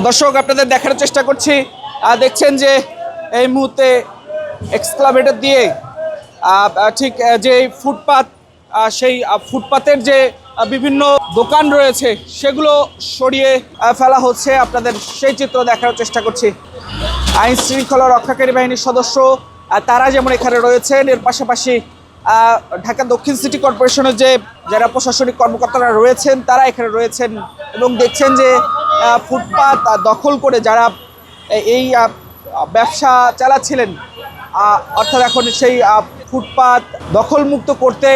দর্শক, আপনাদের দেখার চেষ্টা করছি। দেখছেন যে এই মুহূর্তে এক্সক্লাভেটর দিয়ে ঠিক যে ফুটপাত সেই ফুটপাতের যে বিভিন্ন দোকান রয়েছে, সেগুলো সরিয়ে ফেলা হচ্ছে। আপনাদের সেই চিত্র দেখার চেষ্টা করছি। আইন শৃঙ্খলা রক্ষাকারী বাহিনীর সদস্য তারা যেমন এখানে রয়েছেন, এর পাশাপাশি ঢাকা দক্ষিণ সিটি কর্পোরেশনের যে যারা প্রশাসনিক কর্মকর্তারা রয়েছেন, তারা এখানে রয়েছেন এবং দেখছেন যে ফুটপাত দখল করে যারা এই ব্যবসা চালাচ্ছিলেন অর্থাৎ এখন সেই ফুটপাত দখলমুক্ত করতে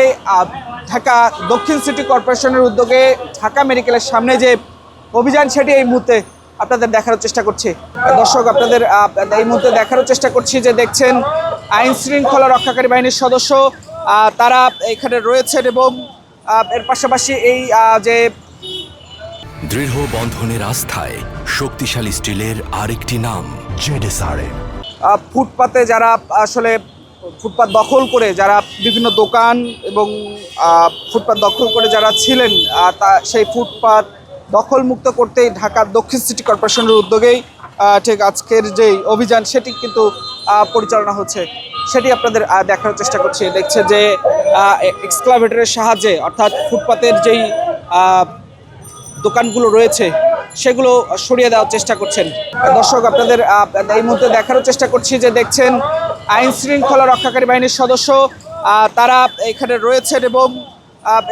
ঢাকা দক্ষিণ সিটি কর্পোরেশনের উদ্যোগে ঢাকা মেডিকেলের সামনে যে অভিযান, সেটি এই মুহূর্তে আপনাদের দেখার চেষ্টা করছি। দর্শক, আপনাদের এই মুহূর্তে দেখার চেষ্টা করছি যে দেখছেন আইন শৃঙ্খলা রক্ষাকারী বাহিনীর সদস্য তারা এখানে রয়েছেন এবং এর পাশাপাশি এই যে দৃঢ় বন্ধনের আস্থায় শক্তিশালী স্টিলের আরেকটি নাম, জেডেসআরএম। ফুটপাতে যারা আসলে ফুটপাত দখল করে, যারা বিভিন্ন দোকান এবং ফুটপাত দখল করে যারা ছিলেন তা, সেই ফুটপাত দখলমুক্ত করতেই ঢাকা দক্ষিণ সিটি কর্পোরেশনের উদ্যোগেই ঠিক আজকের যেই অভিযান, সেটি কিন্তু পরিচালনা হচ্ছে। সেটি আপনাদের দেখার চেষ্টা করছি। দেখছে যে এক্সক্লাভেটরের সাহায্যে, অর্থাৎ ফুটপাতের যেই দোকানগুলো রয়েছে, সেগুলো সরিয়ে দেওয়ার চেষ্টা করছেন। দর্শক, আপনাদের এই মুহূর্তে দেখারও চেষ্টা করছি যে দেখছেন আইন শৃঙ্খলা রক্ষাকারী বাহিনীর সদস্য তারা এখানে রয়েছেন এবং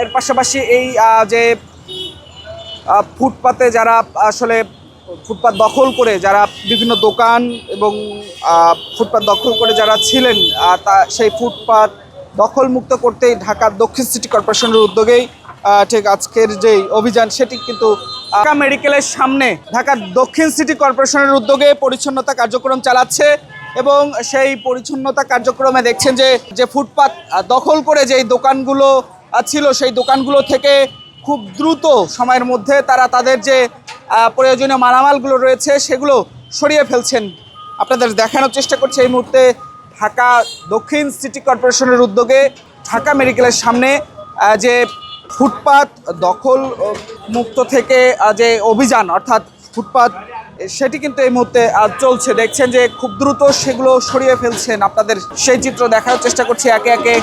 এর পাশাপাশি এই যে ফুটপাতে যারা আসলে ফুটপাত দখল করে যারা বিভিন্ন দোকান এবং ফুটপাত দখল করে যারা ছিলেন তা, সেই ফুটপাত দখলমুক্ত করতেই ঢাকা দক্ষিণ সিটি কর্পোরেশনের উদ্যোগেই ঠিক আজকের যেই অভিযান, সেটি কিন্তু ঢাকা মেডিকেলের সামনে, ঢাকার দক্ষিণ সিটি কর্পোরেশনের উদ্যোগে পরিচ্ছন্নতা কার্যক্রম চালাচ্ছে এবং সেই পরিচ্ছন্নতা কার্যক্রমে দেখছেন যে যে ফুটপাত দখল করে যেই দোকানগুলো ছিল, সেই দোকানগুলো থেকে খুব দ্রুত সময়ের মধ্যে তারা তাদের যে প্রয়োজনীয় মালামালগুলো রয়েছে, সেগুলো সরিয়ে ফেলছেন। আপনাদের দেখানোর চেষ্টা করছে এই মুহূর্তে ঢাকা দক্ষিণ সিটি কর্পোরেশনের উদ্যোগে ঢাকা মেডিকেলের সামনে যে ফুটপাত দখল মুক্ত থেকে যে অভিযান, অর্থাৎ ফুটপাত সেটি কিন্তু এই মুহূর্তে চলছে। দেখছেন যে খুব দ্রুত সেগুলো সরিয়ে ফেলছেন আপনাদের সেই চিত্র দেখার চেষ্টা করছি একে একে।